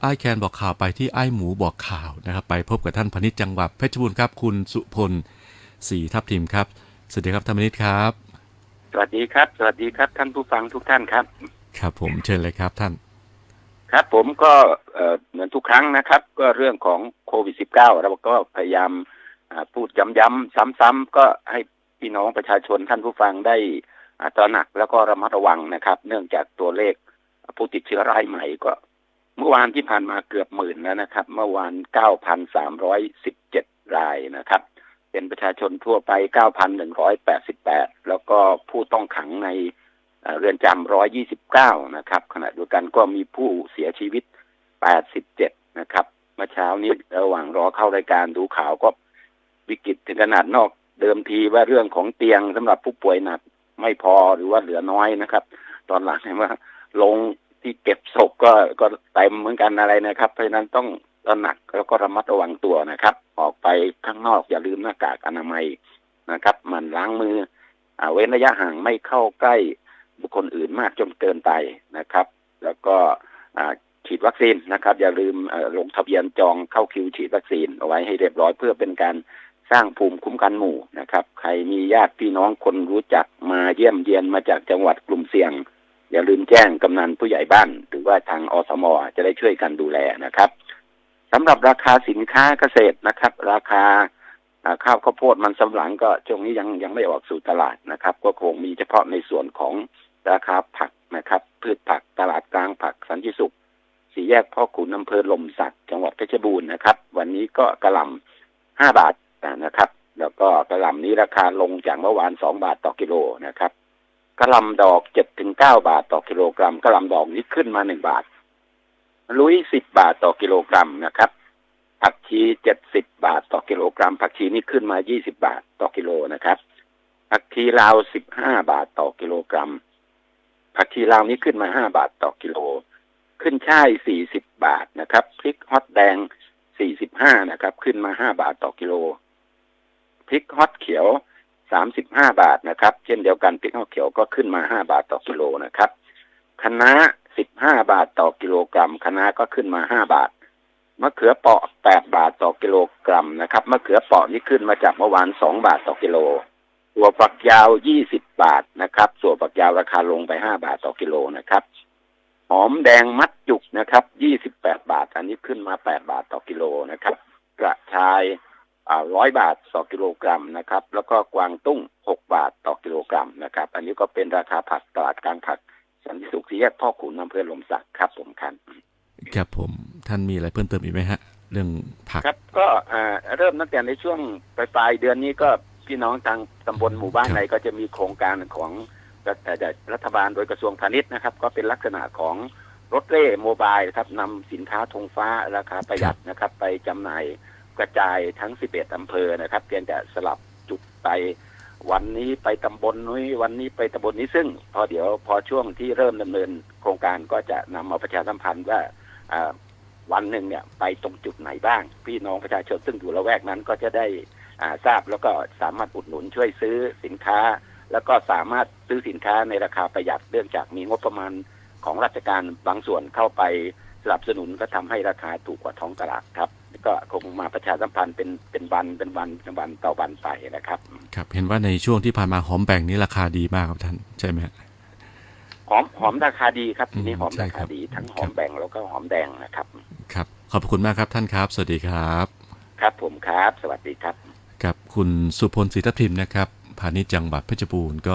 ไอ้ายแคนบอกข่าวไปที่ไอ้ายหมูบอกข่าวนะครับ ไปพบกับท่านพนิษฐ์จังหวัดเพชรบูรณ์ครับ คุณสุพลศรีทับทิมครับ สวัสดีครับท่านพนิษฐ์ครับ สวัสดีครับ สวัสดีครับ ท่านผู้ฟังทุกท่านครับ ครับผมเชิญเลยครับท่าน ครับผมก็เอ่อเหมือนทุกครั้งนะครับ ก็เรื่องของโควิด -19 เราก็พยายามอ่าพูดย้ำๆซ้ำๆก็ให้พี่น้องประชาชนท่านผู้ฟังได้อ่าตระหนักแล้วก็ระมัดระวังนะครับ เนื่องจากตัวเลขผู้ติดเชื้อรายใหม่ก็ เมื่อวานที่ผ่านมาเกือบหมื่นแล้วนะครับ เมื่อวาน9,317รายนะครับ เป็นประชาชนทั่วไป9,188แล้วก็ผู้ต้องขังในเอ่อเรือนจำ129นะครับ ขณะเดียวกันก็มีผู้เสียชีวิต87นะครับ เมื่อเช้านี้ระหว่างรอเข้ารายการดูข่าวก็วิกฤตถึงขนาดนอกเดิมทีว่าเรื่องของเตียงสำหรับผู้ป่วยหนักไม่พอหรือว่าเหลือน้อยนะครับ ตอนหลังเห็นว่าลง ที่เก็บศพก็ก็เต็มเหมือนกันอะไรนะครับ เพราะฉะนั้นต้องตระหนักแล้วก็ระมัดระวังตัวนะครับ ออกไปข้างนอกอย่าลืมหน้ากากอนามัยนะครับ มันล้างมืออาเว้นระยะห่างไม่เข้าใกล้บุคคลอื่นมากจนเกินไปนะครับ แล้วก็ฉีดวัคซีนนะครับ อย่าลืมลงทะเบียนจองเข้าคิวฉีดวัคซีนเอาไว้ให้เรียบร้อยเพื่อเป็นการสร้างภูมิคุ้มกันหมู่นะครับ ใครมีญาติพี่น้องคนรู้จักมาเยี่ยมเยียนมาจากจังหวัดกลุ่มเสี่ยง อย่าลืมแจ้งกำนันผู้ใหญ่บ้าน หรือว่าทางอสมอจะได้ช่วยกันดูแลนะครับสำหรับราคาสินค้าเกษตรนะครับ ราคาข้าวข้าวโพดมันสำปะหลังก็ช่วงนี้ยังยังไม่ออกสู่ตลาดนะครับ ก็คงมีเฉพาะในส่วนของราคาผักนะครับ พืชผักตลาดกลางผักสันติสุขสี่แยกพ่อขุนอำเภอลมสักจังหวัดเพชรบูรณ์นะครับ วันนี้ก็กระหล่ำห้าบาทนะครับ แล้วก็กระหล่ำนี้ราคาลงจากเมื่อวานสองบาทต่อกิโลนะครับ กระลำดอกเจ็ดถึงเก้าบาทต่อกิโลกรัมกระลำดอกนี้ขึ้นมาหนึ่งบาท ลุยสิบบาทต่อกิโลกรัมนะครับ ผักชีเจ็ดสิบบาทต่อกิโลกรัม ผักชีนี่ขึ้นมายี่สิบาทต่อกิโลนะครับ ผักชีลาวสิบห้าบาทต่อกิโลกรัม ผักชีลาวนี้ขึ้นมาห้าบาทต่อกิโล ขึ้นช่ายสี่สิบบาทนะครับ พริกฮอตแดงสี่สิบห้านะครับ ขึ้นมาห้าบาทต่อกิโล พริกฮอตเขียว สามสิบห้าบาทนะครับ เช่นเดียวกันพริกข้าวเขียวก็ขึ้นมาห้าบาทต่อกิโลนะครับคะน้าสิบห้าบาทต่อกิโลกรัมคะน้าก็ขึ้นมาห้าบาทมะเขือเปราะแปดบาทต่อกิโลกรัมนะครับมะเขือเปราะนี่ขึ้นมาจากเมื่อวานสองบาทต่อกิโลถั่วฝักยาวยี่สิบบาทนะครับถั่วนฝักยาวราคาลงไปห้าบาทต่อกิโลนะครับหอมแดงมัดจุกนะครับยี่สิบแปดบาท อันนี้ขึ้นมาแปดบาทต่อกิโลนะครับ กระชาย ร้อยบาทต่อกิโลกรัมนะครับ แล้วก็กวางตุ้งหกบาทต่อกิโลกรัมนะครับ อันนี้ก็เป็นราคาผักตลาดกลางผักสันติสุขสี่แยกพ่อขุนอำเภอหลมสักครับผมครับครับผมท่านมีอะไรเพิ่มเติมอีกไหมฮะ เรื่องผักครับ ก็อ่าเริ่มตั้งแต่ในช่วงปลายปลายๆเดือนนี้ก็พี่น้องทางตำบลหมู่บ้านครับไหนก็จะมีโครงการของรัฐเอ่อรัฐบาลโดยกระทรวงพาณิชย์นะครับ ก็เป็นลักษณะของรถเร่โมบายครับนำสินค้าธงฟ้าราคาประหยัดนะครับ ไปจำหน่าย กระจายทั้ง 11 อำเภอนะครับเพียงแต่สลับจุดไป วันนี้ไปตำบลนู้นวันนี้ไปตำบลนี้ซึ่ง พอเดี๋ยวพอช่วงที่เริ่มดำเนินโครงการก็จะนำมาประชาสัมพันธ์ว่าวันหนึ่งเนี่ยไปตรงจุดไหนบ้าง พี่น้องประชาชนซึ่งอยู่ละแวกนั้นก็จะได้ทราบแล้วก็สามารถอุดหนุนช่วยซื้อสินค้า แล้วก็สามารถซื้อสินค้าในราคาประหยัดเนื่องจากมีงบประมาณของราชการบางส่วนเข้าไป นับสนุนก็ทำให้ราคาถูกกว่าท้องตลาดครับก็คงมาประชาสัมพันธ์เป็นเป็นวันเป็นวันเป็นวันต่อวันไปนะครับ ครับเห็นว่าในช่วงที่ผ่านมาหอมแบ่งนี้ราคาดีมากครับท่านใช่ไหมฮะหอมหอมราคาดีครับอืมนี่หอมใช่ราครัคาบดีทั้งหคอรัมบแบ่งแล้วก็หอมแดงนะครับ ครับขอบคุณมากครับท่านครับ สวัสดีครับ ครับผมครับ สวัสดีครับกับคุณสุพลศรีทัพทิมนะครับพาณิชย์จังหวัดเพชรบูรณ์ก็